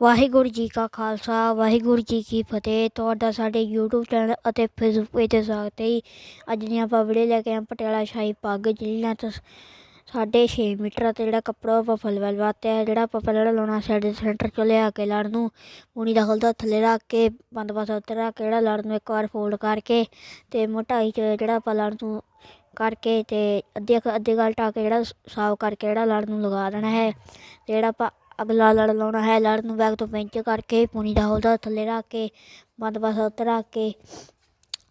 ਵਾਹਿਗੁਰੂ ਜੀ ਕਾ ਖਾਲਸਾ, ਵਾਹਿਗੁਰੂ ਜੀ ਕੀ ਫਤਿਹ। ਤੁਹਾਡਾ ਸਾਡੇ YouTube ਚੈਨਲ ਅਤੇ Facebook ਪੇਜ ਤੇ ਸਵਾਗਤ ਹੈ ਅੱਜ ਦੀਆਂ ਆਪਾਂ ਵੀਡੀਓ ਲੈ ਕੇ ਆਏ ਹਾਂ ਪਟਿਆਲਾ ਸ਼ਾਹੀ ਪੱਗ, ਜਿਹਨਾਂ ਤੋਂ ਸਾਢੇ ਛੇ ਮੀਟਰ ਅਤੇ ਜਿਹੜਾ ਕੱਪੜਾ ਆਪਾਂ ਫਲਵਲ ਵਾਤੇ ਹੈ, ਜਿਹੜਾ ਆਪਾਂ ਪਹਿਲਾਂ ਲਾਉਣਾ ਸਾਡੇ ਸੈਂਟਰ ਚੋਂ ਲਿਆ ਕੇ ਲੜ ਨੂੰ। ਪੂਣੀ ਦਾ ਖੁੱਲਦਾ ਥੱਲੇ ਰੱਖ ਕੇ, ਬੰਦ ਪਾਸਾ ਉੱਤੇ ਰੱਖ ਕੇ ਜਿਹੜਾ ਲੜ ਨੂੰ ਇੱਕ ਵਾਰ ਫੋਲਡ ਕਰਕੇ ਤੇ ਮੋਟਾਈ 'ਚ ਜਿਹੜਾ ਆਪਾਂ ਲੜ ਨੂੰ ਕਰਕੇ ਤੇ ਅੱਧੀ ਕੁ- ਅੱਧੀ ਗੱਲ ਢਾ ਕੇ ਜਿਹੜਾ ਸਾਫ਼ ਕਰਕੇ ਜਿਹੜਾ ਲੜ ਨੂੰ ਲਗਾ ਦੇਣਾ ਹੈ। ਤੇ ਜਿਹੜਾ ਆਪਾਂ ਅਗਲਾ ਲੜ ਲਾਉਣਾ ਹੈ ਲੜ ਨੂੰ ਬੈਗ ਤੋਂ ਪਿੰਚ ਕਰਕੇ ਪੂਣੀ ਦਾ ਹੋਲਦਾ ਥੱਲੇ ਰੱਖ ਕੇ, ਬੰਦ ਪਾਸਾ ਉੱਤੇ ਰੱਖ ਕੇ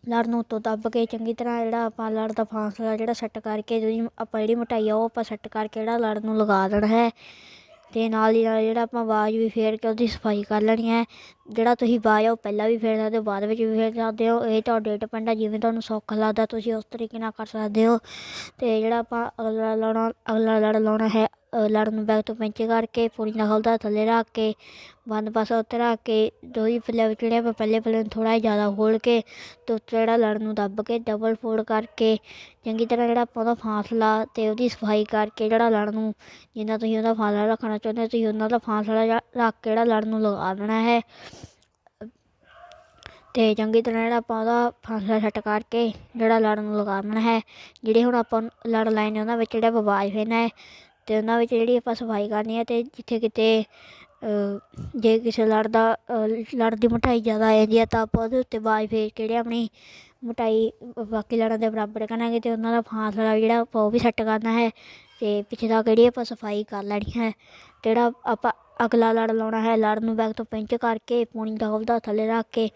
ਲੜ ਨੂੰ ਉੱਤੋਂ ਦੱਬ ਕੇ ਚੰਗੀ ਤਰ੍ਹਾਂ ਜਿਹੜਾ ਆਪਾਂ ਲੜ ਦਾ ਫਾਸਲਾ ਜਿਹੜਾ ਸੈੱਟ ਕਰਕੇ ਜਿਹੜੀ ਆਪਾਂ ਜਿਹੜੀ ਮੋਟਾਈ ਆ ਉਹ ਆਪਾਂ ਸੈੱਟ ਕਰਕੇ ਜਿਹੜਾ ਲੜ ਨੂੰ ਲਗਾ ਦੇਣਾ ਹੈ। ਤੇ ਨਾਲ ਹੀ ਨਾਲ ਜਿਹੜਾ ਆਪਾਂ ਬਾਜ ਵੀ ਫੇਰ ਕੇ ਉਹਦੀ ਸਫ਼ਾਈ ਕਰ ਲੈਣੀ ਹੈ। ਜਿਹੜਾ ਤੁਸੀਂ ਬਾਜ ਆ ਉਹ ਪਹਿਲਾਂ ਵੀ ਫੇਰ ਸਕਦੇ ਹੋ, ਬਾਅਦ ਵਿੱਚ ਵੀ ਫੇਰ ਸਕਦੇ ਹੋ। ਇਹ ਤੁਹਾਡੇ ਡਿਪੈਂਡ ਹੈ ਜਿਵੇਂ ਤੁਹਾਨੂੰ ਸੌਖਾ ਲੱਗਦਾ ਤੁਸੀਂ ਉਸ ਤਰੀਕੇ ਨਾਲ ਕਰ ਸਕਦੇ ਹੋ। ਤੇ ਜਿਹੜਾ ਆਪਾਂ ਅਗਲਾ ਲਾਉਣਾ ਅਗਲਾ ਲੜ ਲਾਉਣਾ ਹੈ ਲੜਨ ਨੂੰ ਬੈਗ ਤੋਂ ਪਿੰਚ ਕਰਕੇ, ਪੂਰੀ ਨਾਲ ਖੁੱਲਦਾ ਥੱਲੇ ਰੱਖ ਕੇ, ਬੰਦ ਪਾਸਾ ਉੱਤੇ ਰੱਖ ਕੇ, ਦੋ ਹੀ ਪੱਲੇ ਵਿੱਚ ਜਿਹੜੇ ਆਪਾਂ ਪਹਿਲੇ ਪੱਲੇ ਨੂੰ ਥੋੜ੍ਹਾ ਜਿਹਾ ਜ਼ਿਆਦਾ ਖੋਲ੍ਹ ਕੇ, ਤੇ ਉੱਤੇ ਜਿਹੜਾ ਲੜ ਨੂੰ ਦੱਬ ਕੇ ਡਬਲ ਫੋਲਡ ਕਰਕੇ, ਚੰਗੀ ਤਰ੍ਹਾਂ ਜਿਹੜਾ ਆਪਾਂ ਉਹਦਾ ਫਾਸਲਾ ਤੇ ਉਹਦੀ ਸਫ਼ਾਈ ਕਰਕੇ ਜਿਹੜਾ ਲੜ ਨੂੰ, ਜਿੰਨਾ ਤੁਸੀਂ ਉਹਦਾ ਫਾਸਲਾ ਰੱਖਣਾ ਚਾਹੁੰਦੇ ਹੋ, ਤੁਸੀਂ ਉਹਨਾਂ ਦਾ ਫਾਸਲਾ ਜਿਹਾ ਰੱਖ ਕੇ ਜਿਹੜਾ ਲੜ ਨੂੰ ਲਗਾ ਦੇਣਾ ਹੈ। ਤੇ ਚੰਗੀ ਤਰ੍ਹਾਂ ਜਿਹੜਾ ਆਪਾਂ ਉਹਦਾ ਫਾਸਲਾ ਸੈੱਟ ਕਰਕੇ ਜਿਹੜਾ ਲੜ ਨੂੰ ਲਗਾ ਦੇਣਾ ਹੈ, ਜਿਹੜੇ ਹੁਣ ਆਪਾਂ ਲੜ ਲਾਏ ਨੇ, ਉਹਨਾਂ ਵਿੱਚ ਜਿਹੜਾ ਆਪਾਂ ਬਾਜ ਹੈ ਅਤੇ ਉਹਨਾਂ ਵਿੱਚ ਜਿਹੜੀ ਆਪਾਂ ਸਫ਼ਾਈ ਕਰਨੀ ਹੈ ਅਤੇ ਜਿੱਥੇ ਕਿਤੇ ਜੇ ਕਿਸੇ ਲੜ ਦਾ ਅ, ਲੜ ਦੀ ਮੋਟਾਈ ਜ਼ਿਆਦਾ ਆ ਜਾਂਦੀ ਹੈ ਤਾਂ ਆਪਾਂ ਉਹਦੇ ਉੱਤੇ ਬਾਜ ਫੇਰ ਕਿਹੜੇ ਆਪਣੀ ਮੋਟਾਈ ਬਾਕੀ ਲੜਾਂ ਦੇ ਬਰਾਬਰ ਕਰਾਂਗੇ ਅਤੇ ਉਹਨਾਂ ਦਾ ਫਾਸਲਾ ਜਿਹੜਾ ਆਪਾਂ ਉਹ ਵੀ ਸੈੱਟ ਕਰਨਾ ਹੈ ਅਤੇ ਪਿੱਛੇ ਦਾ ਕਿਹੜੀ ਆਪਾਂ ਸਫ਼ਾਈ ਕਰ ਲੈਣੀ ਹੈ ਤੇ ਜਿਹੜਾ ਆਪਾਂ ਅਗਲਾ ਲੜ ਲਾਉਣਾ ਹੈ ਲੜ ਨੂੰ ਬੈਗ ਤੋਂ ਪਿੰਚ ਕਰਕੇ ਪੂਣੀ ਦਾ ਉਹਦਾ ਥੱਲੇ ਰੱਖ ਕੇ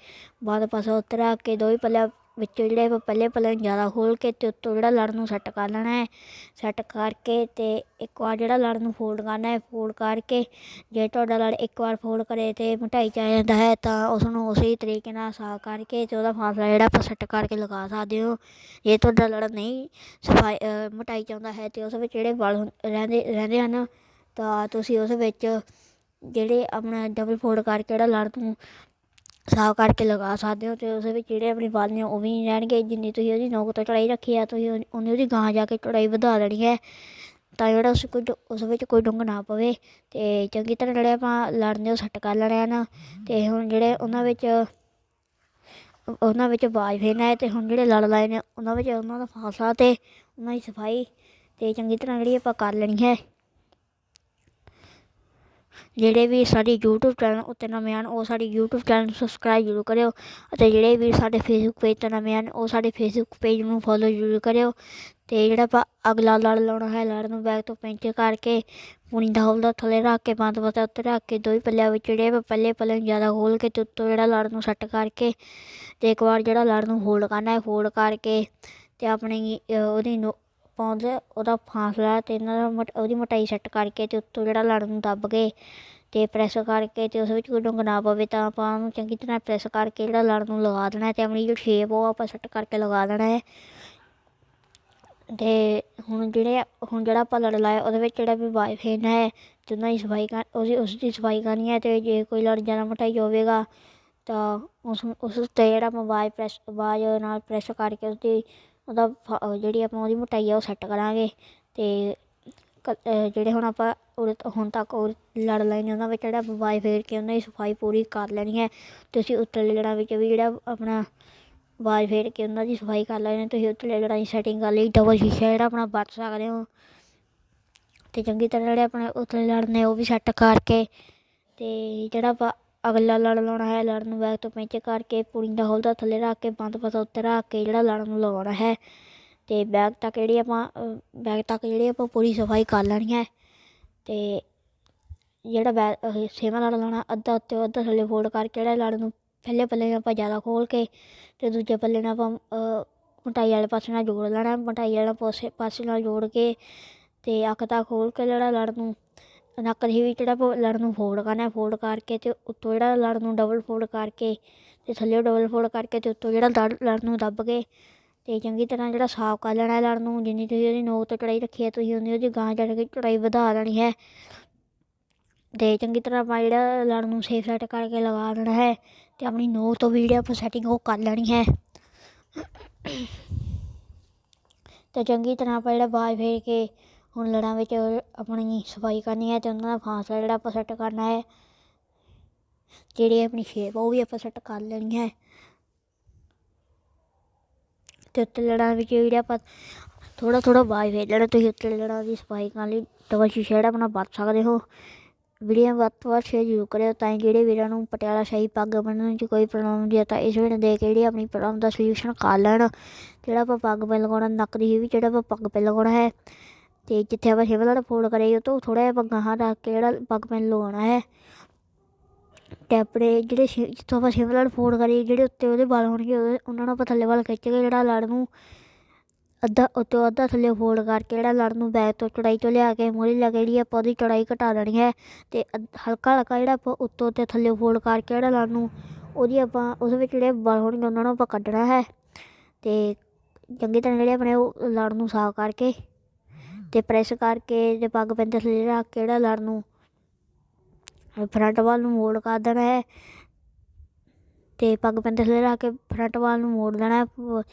ਬਾਅਦ ਪਾਸਾ ਉੱਤੇ ਰੱਖ ਕੇ ਦੋਵੇਂ ਹੀ ਪੱਲੇ ਵਿੱਚੋਂ ਜਿਹੜੇ ਆਪਾਂ ਪਹਿਲੇ ਪੱਲੇ ਨੂੰ ਜ਼ਿਆਦਾ ਖੋਲ੍ਹ ਕੇ ਤੇ ਉੱਤੋਂ ਜਿਹੜਾ ਲੜ ਨੂੰ ਸੈੱਟ ਕਰ ਲੈਣਾ ਹੈ ਸੈੱਟ ਕਰਕੇ ਤੇ ਇੱਕ ਵਾਰ ਜਿਹੜਾ ਲੜ ਨੂੰ ਫੋਲਡ ਕਰਨਾ ਹੈ ਫੋਲਡ ਕਰਕੇ ਜੇ ਤੁਹਾਡਾ ਲੜ ਇੱਕ ਵਾਰ ਫੋਲਡ ਕਰੇ ਤੇ ਮੋਟਾਈ 'ਚ ਆ ਜਾਂਦਾ ਹੈ ਤਾਂ ਉਸ ਨੂੰ ਉਸੇ ਤਰੀਕੇ ਨਾਲ ਸਾਫ਼ ਕਰਕੇ ਤੇ ਉਹਦਾ ਫਾਸਲਾ ਜਿਹੜਾ ਆਪਾਂ ਸੈੱਟ ਕਰਕੇ ਲਗਾ ਸਕਦੇ ਹੋ। ਜੇ ਤੁਹਾਡਾ ਲੜ ਨਹੀਂ ਸਫ਼ਾਈ ਅ, ਚਾਹੁੰਦਾ ਹੈ ਤੇ ਉਸ ਵਿੱਚ ਜਿਹੜੇ ਵਲ ਹੁੰ- ਰਹਿੰਦੇ ਰਹਿੰਦੇ ਹਨ ਤਾਂ ਤੁਸੀਂ ਉਸ ਵਿੱਚ ਜਿਹੜੇ ਆਪਣਾ ਡਬਲ ਫੋਲਡ ਕਰਕੇ ਜਿਹੜਾ ਲੜ ਨੂੰ ਸਾਫ਼ ਕਰਕੇ ਲਗਾ ਸਕਦੇ ਹੋ ਅਤੇ ਉਸ ਵਿੱਚ ਜਿਹੜੇ ਆਪਣੇ ਵਾਲ ਨੇ ਉਹ ਵੀ ਨਹੀਂ ਰਹਿਣਗੇ। ਜਿੰਨੀ ਤੁਸੀਂ ਉਹਦੀ ਨੋਕ ਤੋਂ ਚੜਾਈ ਰੱਖੀ ਆ, ਤੁਸੀਂ ਉਨੀ- ਉਨੀ ਉਹਦੀ ਗਾਂ ਜਾ ਕੇ ਚੜਾਈ ਵਧਾ ਦੇਣੀ ਹੈ। ਤਾਂ ਜਿਹੜਾ ਉਸ ਕੋਈ ਡੁ- ਉਸ ਵਿੱਚ ਕੋਈ ਡੁੰਗ ਨਾ ਪਵੇ ਅਤੇ ਚੰਗੀ ਤਰ੍ਹਾਂ ਜਿਹੜੇ ਆਪਾਂ ਲੜਨੇ ਉਹ ਸੱਟ ਕਰ ਲੈਣੇ ਹਨ। ਅਤੇ ਹੁਣ ਜਿਹੜੇ ਉਹਨਾਂ ਵਿੱਚ ਉਹਨਾਂ ਵਿੱਚ ਬਾਜ ਫੇਰਨਾ ਹੈ ਅਤੇ ਹੁਣ ਜਿਹੜੇ ਲੜ ਲਾਏ ਨੇ, ਉਹਨਾਂ ਵਿੱਚ ਉਹਨਾਂ ਦਾ ਫਾਸਲਾ ਅਤੇ ਉਹਨਾਂ ਦੀ ਸਫ਼ਾਈ ਅਤੇ ਚੰਗੀ ਤਰ੍ਹਾਂ ਜਿਹੜੀ ਆਪਾਂ ਕਰ ਲੈਣੀ ਹੈ। ਜਿਹੜੇ ਵੀ ਸਾਡੀ YouTube ਚੈਨਲ ਉੱਤੇ ਨਵੇਂ ਹਨ, ਉਹ ਸਾਡੀ YouTube ਚੈਨਲ ਨੂੰ ਸਬਸਕ੍ਰਾਈਬ ਜ਼ਰੂਰ ਕਰਿਓ ਅਤੇ ਜਿਹੜੇ ਵੀ ਸਾਡੇ Facebook ਪੇਜ ਤੇ ਨਵੇਂ ਹਨ, ਉਹ ਸਾਡੇ Facebook ਪੇਜ ਨੂੰ ਫੋਲੋ ਜ਼ਰੂਰ ਕਰਿਓ ਤੇ ਜਿਹੜਾ ਆਪਾਂ ਅਗਲਾ ਲੜ ਲਾਉਣਾ ਹੈ ਲੜ ਨੂੰ ਬੈਗ ਤੋਂ ਪਿੰਚ ਕਰਕੇ ਪੂਣੀ ਦਾ ਹੋਲਦਾ ਥੱਲੇ ਰੱਖ ਕੇ, ਬੰਦ ਪਾਸਾ ਉੱਤੇ ਰੱਖ ਕੇ, ਦੋ ਹੀ ਪੱਲਿਆਂ ਵਿੱਚ ਜਿਹੜੇ ਆਪਾਂ ਪਹਿਲੇ ਪੱਲੇ ਨੂੰ ਜ਼ਿਆਦਾ ਖੋਲ੍ਹ ਕੇ ਤੇ ਉੱਤੋਂ ਜਿਹੜਾ ਲੜ ਨੂੰ ਸੱਟ ਕਰਕੇ ਤੇ ਇੱਕ ਵਾਰ ਜਿਹੜਾ ਲੜ ਨੂੰ ਹੋਲਡ ਕਰਨਾ ਹੈ ਹੋਲਡ ਕਰਕੇ ਤੇ ਆਪਣੀ ਉਹਦੀ ਨੋ ਪਾਉਂਦੇ ਉਹਦਾ ਫਾਸਲਾ ਅਤੇ ਇਹਨਾਂ ਦਾ ਮਟ, ਉਹਦੀ ਮੋਟਾਈ ਸੈੱਟ ਕਰਕੇ ਅਤੇ ਉੱਤੋਂ ਜਿਹੜਾ ਲੜ ਨੂੰ ਦੱਬ ਕੇ ਅਤੇ ਪ੍ਰੈਸ ਕਰਕੇ ਅਤੇ ਉਸ ਵਿੱਚ ਕੋਈ ਡੁੰਗ ਨਾ ਪਵੇ ਤਾਂ ਆਪਾਂ ਉਹਨੂੰ ਚੰਗੀ ਤਰ੍ਹਾਂ ਪ੍ਰੈਸ ਕਰਕੇ ਜਿਹੜਾ ਲੜ ਨੂੰ ਲਗਾ ਦੇਣਾ ਅਤੇ ਆਪਣੀ ਜਿਹੜੀ ਸ਼ੇਪ ਉਹ ਆਪਾਂ ਸੈੱਟ ਕਰਕੇ ਲਗਾ ਦੇਣਾ ਹੈ। ਅਤੇ ਹੁਣ ਜਿਹੜੇ ਹੁਣ ਜਿਹੜਾ ਆਪਾਂ ਲੜ ਲਾਇਆ ਉਹਦੇ ਵਿੱਚ ਜਿਹੜਾ ਵੀ ਬਾਈ ਹੈ ਅਤੇ ਉਹਨਾਂ ਦੀ ਸਫ਼ਾਈ ਕਰ, ਉਹਦੀ, ਉਸ ਦੀ ਸਫ਼ਾਈ ਕਰਨੀ ਹੈ ਅਤੇ ਜੇ ਕੋਈ ਲੜ ਜ਼ਿਆਦਾ ਮੋਟਾਈ ਹੋਵੇਗਾ ਤਾਂ ਉਸ ਉਸ ਉੱਤੇ ਜਿਹੜਾ ਆਪਾਂ ਬਾਜ ਪ੍ਰੈਸ ਬਾਜ ਨਾਲ ਪ੍ਰੈਸ ਕਰਕੇ ਉਸਦੀ ਉਹਦਾ ਫ- ਜਿਹੜੀ ਆਪਾਂ ਉਹਦੀ ਮੋਟਾਈ ਆ ਉਹ ਸੈੱਟ ਕਰਾਂਗੇ ਤੇ ਕ- ਜਿਹੜੇ ਹੁਣ ਆਪਾਂ ਉਰੇ ਹੁਣ ਤੱਕ ਉਹ ਲੜ ਲਾਏ ਉਹਨਾਂ ਵਿੱਚ ਜਿਹੜਾ ਆਪਾਂ ਫੇਰ ਕੇ ਉਹਨਾਂ ਦੀ ਸਫ਼ਾਈ ਪੂਰੀ ਕਰ ਲੈਣੀ ਹੈ ਤੁਸੀਂ ਉੱਤਲੇ ਲੜਾਂ ਵਿੱਚ ਵੀ ਜਿਹੜਾ ਆਪਣਾ ਬਾਜ ਫੇਰ ਕੇ ਉਹਨਾਂ ਦੀ ਸਫ਼ਾਈ ਕਰ ਲੈਣੀ ਤੁਸੀਂ ਉੱਤਲੇ ਲੜਾਂ ਦੀ ਸੈਟਿੰਗ ਕਰ ਲਈ ਡਬਲ ਸ਼ੀਸ਼ਾ ਜਿਹੜਾ ਆਪਣਾ ਵਰਤ ਸਕਦੇ ਹੋ ਤੇ ਚੰਗੀ ਤਰ੍ਹਾਂ ਜਿਹੜੇ ਆਪਣੇ ਉੱਤਲੇ ਲੜ ਉਹ ਵੀ ਸੈੱਟ ਕਰਕੇ ਤੇ ਜਿਹੜਾ ਆਪਾਂ ਅਗਲਾ ਲੜ ਲਾਉਣਾ ਹੈ ਲੜ ਨੂੰ ਬੈਗ ਤੋਂ ਪਿੰਚ ਕਰਕੇ ਪੂਰੀ ਦਾ ਹੋਲਦਾ ਥੱਲੇ ਰੱਖ ਕੇ ਬੰਦ ਪਾਸਾ ਉੱਤੇ ਰੱਖ ਕੇ ਜਿਹੜਾ ਲੜ ਨੂੰ ਲਗਾਉਣਾ ਹੈ। ਤੇ ਬੈਗ ਤੱਕ ਜਿਹੜੀ ਆਪਾਂ ਬੈਗ ਤੱਕ ਜਿਹੜੀ ਆਪਾਂ ਪੂਰੀ ਸਫ਼ਾਈ ਕਰ ਲੈਣੀ ਹੈ। ਤੇ ਜਿਹੜਾ ਬੈਗ ਸੇਵਾ ਲੜ ਲਾਉਣਾ ਅੱਧਾ ਉੱਤੇ ਅੱਧਾ ਥੱਲੇ ਫੋਲਡ ਕਰਕੇ ਜਿਹੜਾ ਲੜ ਨੂੰ ਪਹਿਲੇ ਪੱਲੇ ਨੂੰ ਆਪਾਂ ਜ਼ਿਆਦਾ ਖੋਲ ਕੇ ਤੇ ਦੂਜੇ ਪੱਲੇ ਨਾਲ ਆਪਾਂ ਅ, ਵਾਲੇ ਪਾਸੇ ਨਾਲ ਜੋੜ ਲੈਣਾ ਮੋਟਾਈ ਵਾਲੇ ਪਾਸੇ ਪਾਸੇ ਨਾਲ ਜੋੜ ਕੇ ਤੇ ਅੱਖ ਤੱਕ ਖੋਲ ਕੇ ਜਿਹੜਾ ਲੜ ਨੂੰ ਨੱਕ ਦੇ ਵਿੱਚ ਜਿਹੜਾ ਆਪਾਂ ਲੜ ਨੂੰ ਫੋਲਡ ਕਰਨਾ, ਫੋਲਡ ਕਰਕੇ ਤੇ ਉੱਤੋਂ ਜਿਹੜਾ ਲੜ ਨੂੰ ਡਬਲ ਫੋਲਡ ਕਰਕੇ ਤੇ ਥੱਲੇ ਡਬਲ ਫੋਲਡ ਕਰਕੇ ਤੇ ਉੱਤੋਂ ਜਿਹੜਾ ਲੜ ਲੜ ਨੂੰ ਦੱਬ ਕੇ ਤੇ ਚੰਗੀ ਤਰ੍ਹਾਂ ਜਿਹੜਾ ਸਾਫ਼ ਕਰ ਲੈਣਾ ਲੜ ਨੂੰ, ਜਿੰਨੀ ਤੁਸੀਂ ਉਹਦੀ ਨੋਕ ਤੋਂ ਚੜਾਈ ਰੱਖੀ ਹੈ, ਤੁਸੀਂ ਉਨੀ ਉਹਦੀ ਗਾਂ ਚੜ੍ਹ ਕੇ ਚੜਾਈ ਵਧਾ ਦੇਣੀ ਹੈ। ਤੇ ਚੰਗੀ ਤਰ੍ਹਾਂ ਆਪਾਂ ਜਿਹੜਾ ਲੜ ਨੂੰ ਸੇਫ ਸੈੱਟ ਕਰਕੇ ਲਗਾ ਦੇਣਾ ਹੈ ਤੇ ਆਪਣੀ ਨੋਕ ਤੋਂ ਵੀ ਜਿਹੜੀ ਆਪਾਂ ਸੈਟਿੰਗ ਉਹ ਕਰ ਲੈਣੀ ਹੈ। ਤੇ ਚੰਗੀ ਤਰ੍ਹਾਂ ਆਪਾਂ ਜਿਹੜਾ ਬਾਜ ਫੇਰ ਕੇ ਹੁਣ ਲੜਾਂ ਵਿੱਚ ਆਪਣੀ ਸਫ਼ਾਈ ਕਰਨੀ ਹੈ ਤੇ ਉਹਨਾਂ ਦਾ ਫਾਸਲਾ ਜਿਹੜਾ ਆਪਾਂ ਸੈੱਟ ਕਰਨਾ ਹੈ, ਜਿਹੜੀ ਆਪਣੀ ਸ਼ੇਪ ਉਹ ਵੀ ਆਪਾਂ ਸੈੱਟ ਕਰ ਲੈਣੀ ਹੈ। ਤੇ ਉੱਤੇ ਲੜਾਂ ਵਿੱਚ ਜਿਹੜਾ ਆਪਾਂ ਥੋੜਾ ਥੋੜਾ ਬਾਈ ਫੇਰ ਲੈਣਾ, ਤੁਸੀਂ ਉੱਤੇ ਲੜਾਂ ਦੀ ਸਫ਼ਾਈ ਕਰਨ ਲਈ ਡਬਲ ਸ਼ੀਸ਼ਾ ਜਿਹੜਾ ਆਪਣਾ ਵਰਤ ਸਕਦੇ ਹੋ। ਵੀਡੀਓ ਵੱਧ ਤੋਂ ਵੱਧ ਸ਼ੇਅਰ ਜ਼ਰੂਰ ਕਰਿਓ ਤਾਂ ਕਿ ਜਿਹੜੇ ਵੀਰਾਂ ਨੂੰ ਪਟਿਆਲਾ ਸ਼ਾਹੀ ਪੱਗ ਬੰਨਣ 'ਚ ਕੋਈ ਪ੍ਰੋਬਲਮ ਹੁੰਦੀ ਹੈ ਤਾਂ ਇਸ ਵੇਲੇ ਦੇਖ ਕੇ ਜਿਹੜੀ ਆਪਣੀ ਪ੍ਰੋਬਲਮ ਦਾ ਸੋਲੂਸ਼ਨ ਕਰ ਲੈਣ। ਜਿਹੜਾ ਆਪਾਂ ਪੱਗ ਪੈ ਲਗਾਉਣਾ, ਨੱਕ ਦੀ ਵੀ ਜਿਹੜਾ ਆਪਾਂ ਪੱਗ ਪੈ ਲਗਾਉਣਾ ਹੈ ਤੇ ਜਿੱਥੇ ਆਪਾਂ ਸ਼ਿਵ ਲੜ ਫੋਲਡ ਕਰੇ ਉਹ ਤੋਂ ਥੋੜਾ ਜਿਹਾ ਪੱਗਾਂ ਗਾਹਾਂ ਰੱਖ ਕੇ ਜਿਹੜਾ ਪੱਗ ਪੈਨ ਲਵਾਉਣਾ ਹੈ। ਤੇ ਆਪਣੇ ਜਿਹੜੇ ਸ਼ਿ- ਜਿੱਥੋਂ ਆਪਾਂ ਸ਼ਿਵ ਲੜ ਫੋਲਡ ਕਰੀਏ ਜਿਹੜੇ ਉੱਤੇ ਉਹਦੇ ਵਾਲ ਹੋਣਗੇ, ਉਹਦੇ, ਉਹਨਾਂ ਨੂੰ ਆਪਾਂ ਥੱਲੇ ਵੱਲ ਖਿੱਚ ਕੇ ਜਿਹੜਾ ਲੜ ਨੂੰ ਅੱਧਾ, ਉੱਤੋਂ ਅੱਧਾ ਥੱਲੇ ਫੋਲਡ ਕਰਕੇ ਜਿਹੜਾ ਲੜ ਨੂੰ ਬੈਕ ਤੋਂ ਚੜਾਈ ਤੋਂ ਲਿਆ ਕੇ ਮੂਹਰੇ ਲਿਆ ਕੇ ਜਿਹੜੀ ਆਪਾਂ ਉਹਦੀ ਚੜਾਈ ਘਟਾ ਦੇਣੀ ਹੈ ਤੇ ਅੱਧ- ਹਲਕਾ ਹਲਕਾ ਜਿਹੜਾ ਆਪਾਂ ਉੱਤੋਂ ਤੇ ਥੱਲੇ ਫੋਲਡ ਕਰਕੇ ਜਿਹੜਾ ਲੜ ਨੂੰ ਉਹਦੀ ਆਪਾਂ, ਉਹਦੇ ਵਿੱਚ ਜਿਹੜੇ ਵਾਲ ਹੋਣਗੇ, ਉਹਨਾਂ ਨੂੰ ਆਪਾਂ ਕੱਢਣਾ ਹੈ। ਤੇ ਚੰਗੀ ਤਰ੍ਹਾਂ ਜਿਹੜੇ ਆਪਣੇ ਉਹ ਲੜ ਨੂੰ ਸਾਫ਼ ਕਰਕੇ ਤੇ ਪ੍ਰੈਸ ਕਰਕੇ ਤੇ ਪੱਗ ਪੈਂਦੇ ਤੇ ਥੱਲੇ ਰੱਖ ਕੇ ਜਿਹੜਾ ਲੜ ਨੂੰ ਫਰੰਟ ਵੱਲ ਨੂੰ ਮੋੜ ਕਰ ਦੇਣਾ ਹੈ। ਤੇ ਪੱਗ ਪੈਂਦੇ ਤੇ ਥੱਲੇ ਰੱਖ ਕੇ ਫਰੰਟ ਵੱਲ ਨੂੰ ਮੋੜ ਦੇਣਾ ਹੈ। ਪ-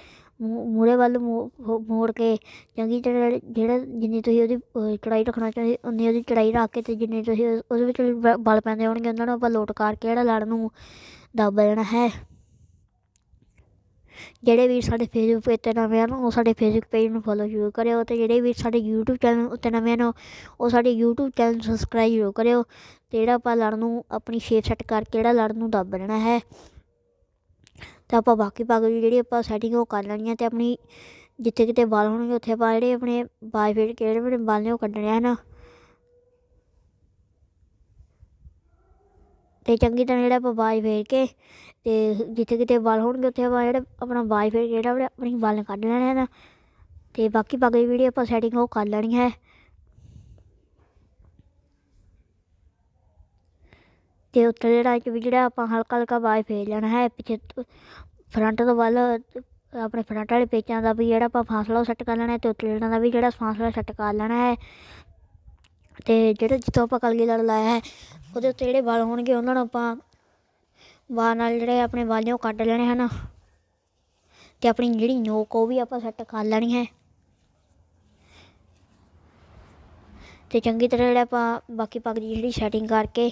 ਮੂ- ਵੱਲ ਮੋ- ਮੋੜ ਕੇ ਚੰਗੀ ਤਰ੍ਹਾਂ ਜਿਹੜਾ ਜਿੰਨੀ ਤੁਸੀਂ ਉਹਦੀ ਚੜਾਈ ਰੱਖਣਾ ਚਾਹੁੰਦੇ ਉਨੀ ਉਹਦੀ ਚੜਾਈ ਰੱਖ ਕੇ ਤੇ ਜਿੰਨੇ ਤੁਸੀਂ ਉਹਦੇ ਵਿੱਚ ਬਲ ਪੈਂਦੇ ਹੋਣਗੇ, ਉਹਨਾਂ ਨੂੰ ਆਪਾਂ ਲੋਟ ਕਰਕੇ ਜਿਹੜਾ ਲੜ ਨੂੰ ਦੱਬ ਦੇਣਾ ਹੈ। ਜਿਹੜੇ ਵੀਰ ਸਾਡੇ ਫੇਸਬੁੱਕ ਉੱਤੇ ਨਵੇਂ ਹਨ ਉਹ ਸਾਡੇ ਫੇਸਬੁੱਕ ਪੇਜ ਨੂੰ ਫੋਲੋ ਜ਼ਰੂਰ ਕਰਿਓ ਤੇ ਜਿਹੜੇ ਵੀਰ ਸਾਡੇ YouTube ਚੈਨਲ ਉੱਤੇ ਨਵੇਂ ਹਨ ਉਹ ਸਾਡੇ YouTube ਚੈਨਲ ਨੂੰ ਸਬਸਕ੍ਰਾਈਬ ਜ਼ਰੂਰ ਕਰਿਓ ਤੇ ਜਿਹੜਾ ਆਪਾਂ ਲੜ ਨੂੰ ਆਪਣੀ ਸ਼ੇਪ ਸੈੱਟ ਕਰਕੇ ਜਿਹੜਾ ਲੜ ਨੂੰ ਦੱਬ ਲੈਣਾ ਹੈ, ਤੇ ਆਪਾਂ ਬਾਕੀ ਭਾਗ ਦੀ ਜਿਹੜੀ ਆਪਾਂ ਸੈਟਿੰਗ ਉਹ ਕਰ ਲੈਣੀ ਹੈ ਤੇ ਆਪਣੀ ਜਿੱਥੇ ਕਿਤੇ ਵਾਲ ਹੋਣਗੇ ਉੱਥੇ ਆਪਾਂ ਜਿਹੜੇ ਆਪਣੇ ਬਾਲ ਫੇਰ ਕੇ ਜਿਹੜੇ ਆਪਣੇ ਵਾਲ ਨੇ ਉਹ ਕੱਢਣੇ ਹਨ ਤੇ ਚੰਗੀ ਤਰ੍ਹਾਂ ਜਿਹੜਾ ਆਪਾਂ ਬਾਜ ਫੇਰ ਕੇ ਤੇ ਜਿੱਥੇ ਕਿਤੇ ਵਾਲ ਹੋਣਗੇ, ਉੱਥੇ ਆਪਾਂ ਜਿਹੜਾ ਆਪਣਾ ਵਾਜ ਫੇਰ ਕੇ ਜਿਹੜਾ ਆਪਣੀ ਵਾਲ ਕੱਢ ਲੈਣੇ ਹਨ ਤੇ ਬਾਕੀ ਪੱਗ ਦੀ ਜਿਹੜੀ ਆਪਾਂ ਸੈਟਿੰਗ ਉਹ ਕਰ ਲੈਣੀ ਹੈ। ਤੇ ਉੱਤੇ ਜਿਹੜਾ ਚ ਵੀ ਜਿਹੜਾ ਆਪਾਂ ਹਲਕਾ ਹਲਕਾ ਬਾਜ ਫੇਰ ਲੈਣਾ ਹੈ, ਪਿੱਛੇ ਫਰੰਟ ਤੋਂ ਵੱਲ, ਆਪਣੇ ਫਰੰਟ ਵਾਲੇ ਪੇਚਾਂ ਦਾ ਵੀ ਜਿਹੜਾ ਆਪਾਂ ਫਾਸਲਾ ਉਹ ਸੈੱਟ ਕਰ ਲੈਣਾ ਹੈ ਤੇ ਉੱਤੇ ਦਾ ਵੀ ਜਿਹੜਾ ਫਾਸਲਾ ਸੈੱਟ ਕਰ ਲੈਣਾ ਹੈ। ਅਤੇ ਜਿਹੜੇ ਜਿੱਥੋਂ ਆਪਾਂ ਕਲਗੀ ਲੜ ਲਾਇਆ ਹੈ, ਉਹਦੇ ਉੱਤੇ ਜਿਹੜੇ ਵਾਲ ਹੋਣਗੇ, ਉਹਨਾਂ ਨੂੰ ਆਪਾਂ ਵਾਲ ਨਾਲ ਜਿਹੜੇ ਆਪਣੇ ਵਾਲ ਨੇ ਉਹ ਕੱਢ ਲੈਣੇ ਹਨ। ਤੇ ਆਪਣੀ ਜਿਹੜੀ ਨੋਕ, ਉਹ ਵੀ ਆਪਾਂ ਸੈੱਟ ਕਰ ਲੈਣੀ ਹੈ। ਤੇ ਚੰਗੀ ਤਰ੍ਹਾਂ ਜਿਹੜਾ ਆਪਾਂ ਬਾਕੀ ਪੱਗ ਦੀ ਜਿਹੜੀ ਸੈਟਿੰਗ ਕਰਕੇ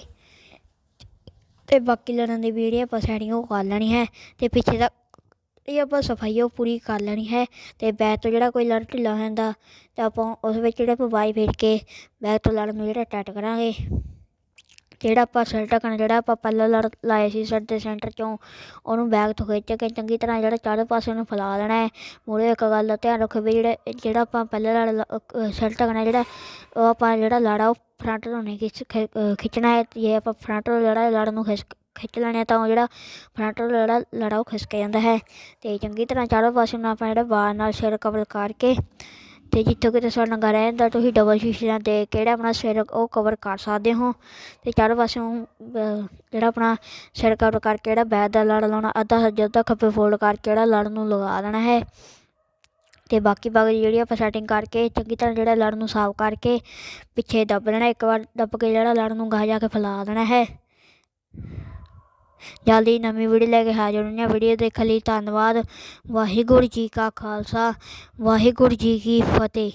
ਤੇ ਬਾਕੀ ਲੜਨ ਦੀ ਵੀ ਜਿਹੜੀ ਆਪਾਂ ਸੈਟਿੰਗ ਉਹ ਕਰ ਲੈਣੀ ਹੈ। ਤੇ ਪਿੱਛੇ ਦਾ ਇਹ ਆਪਾਂ ਸਫ਼ਾਈ ਉਹ ਪੂਰੀ ਕਰ ਲੈਣੀ ਹੈ ਤੇ ਬੈਗ ਤੋਂ ਜਿਹੜਾ ਕੋਈ ਲੜ ਢਿੱਲਾ ਹੋ ਜਾਂਦਾ ਤਾਂ ਆਪਾਂ ਉਸ ਵਿੱਚ ਜਿਹੜਾ ਪਵਾਈ ਵਾਈ ਫੇਰ ਕੇ ਬੈਗ ਤੋਂ ਲੜ ਨੂੰ ਜਿਹੜਾ ਟੈਟ ਕਰਾਂਗੇ। ਜਿਹੜਾ ਆਪਾਂ ਸਿਰ ਢੱਕਣ, ਜਿਹੜਾ ਆਪਾਂ ਪਹਿਲਾਂ ਲੜ ਲਾਏ ਸੀ ਸਿਰ ਦੇ ਸੈਂਟਰ ਚੋਂ, ਉਹਨੂੰ ਬੈਗ ਤੋਂ ਖਿੱਚ ਕੇ ਚੰਗੀ ਤਰ੍ਹਾਂ ਜਿਹੜਾ ਚਾਰੇ ਪਾਸੇ ਨੂੰ ਫੈਲਾ ਲੈਣਾ ਹੈ। ਮੂਹਰੇ ਇੱਕ ਗੱਲ ਦਾ ਧਿਆਨ ਰੱਖੋ ਵੀ ਜਿਹੜਾ ਜਿਹੜਾ ਆਪਾਂ ਪਹਿਲਾਂ ਲੜ ਲਾ- ਅਹ ਜਿਹੜਾ, ਉਹ ਆਪਾਂ ਜਿਹੜਾ ਲੜ ਆ, ਉਹ ਫਰੰਟ ਤੋਂ ਨਹੀਂ ਖਿੱਚ, ਖਿ- ਖਿੱਚਣਾ ਹੈ। ਜੇ ਆਪਾਂ ਫਰੰਟ ਤੋਂ ਜਿਹੜਾ ਲੜ ਨੂੰ ਖਿੱਚ ਖਿੱਚ ਲੈਣਾ ਤਾਂ ਉਹ ਜਿਹੜਾ ਫਰੰਟ ਤੋਂ ਜਿਹੜਾ ਲੜਾ ਉਹ ਖਿਸਕ ਜਾਂਦਾ ਹੈ। ਤੇ ਚੰਗੀ ਤਰ੍ਹਾਂ ਚਾਰੋਂ ਪਾਸੇ ਨੂੰ ਆਪਾਂ ਜਿਹੜਾ ਬਾਰ ਨਾਲ ਸਿਰ ਕਵਰ ਕਰਕੇ ਤੇ ਜਿੱਥੋਂ ਕਿਤੇ ਤੁਹਾਡਾ ਨੰਗਾ ਰਹਿੰਦਾ ਤੁਸੀਂ ਡਬਲ ਸ਼ੀਸ਼ਿਆਂ ਤੇ ਕਿਹੜਾ ਆਪਣਾ ਸਿਰ ਉਹ ਕਵਰ ਕਰ ਸਕਦੇ ਹੋ। ਤੇ ਚਾਰੋਂ ਪਾਸਿਓਂ ਜਿਹੜਾ ਆਪਣਾ ਸਿਰ ਕਵਰ ਕਰਕੇ ਜਿਹੜਾ ਬੈਕ ਦਾ ਲੜ ਲਾਉਣਾ, ਅੱਧਾ ਸੱਜੇ ਅੱਧਾ ਖੱਬੇ ਫੋਲਡ ਕਰਕੇ ਜਿਹੜਾ ਲੜ ਨੂੰ ਲਗਾ ਦੇਣਾ ਹੈ। ਤੇ ਬਾਕੀ ਬਾਕੀ ਜਿਹੜੀ ਆਪਾਂ ਸੈਟਿੰਗ ਕਰਕੇ ਚੰਗੀ ਤਰ੍ਹਾਂ ਜਿਹੜਾ ਲੜ ਨੂੰ ਸਾਫ਼ ਕਰਕੇ ਪਿੱਛੇ ਦੱਬ ਲੈਣਾ, ਇੱਕ ਵਾਰ ਦੱਬ ਕੇ ਜਿਹੜਾ ਲੜ ਨੂੰ ਗਾਹ ਜਾ ਕੇ ਫੈਲਾ ਦੇਣਾ ਹੈ। ਜਲਦੀ ਨਵੀਂ ਵੀਡੀਓ ਲੈ ਕੇ ਹਾਜ਼ਰ ਹੋਣੀ ਹਾਂ। ਵੀਡੀਓ ਦੇਖਣ ਲਈ ਧੰਨਵਾਦ। ਵਾਹਿਗੁਰੂ ਜੀ ਕਾ ਖਾਲਸਾ। ਵਾਹਿਗੁਰੂ ਜੀ ਕੀ ਫਤਿਹ।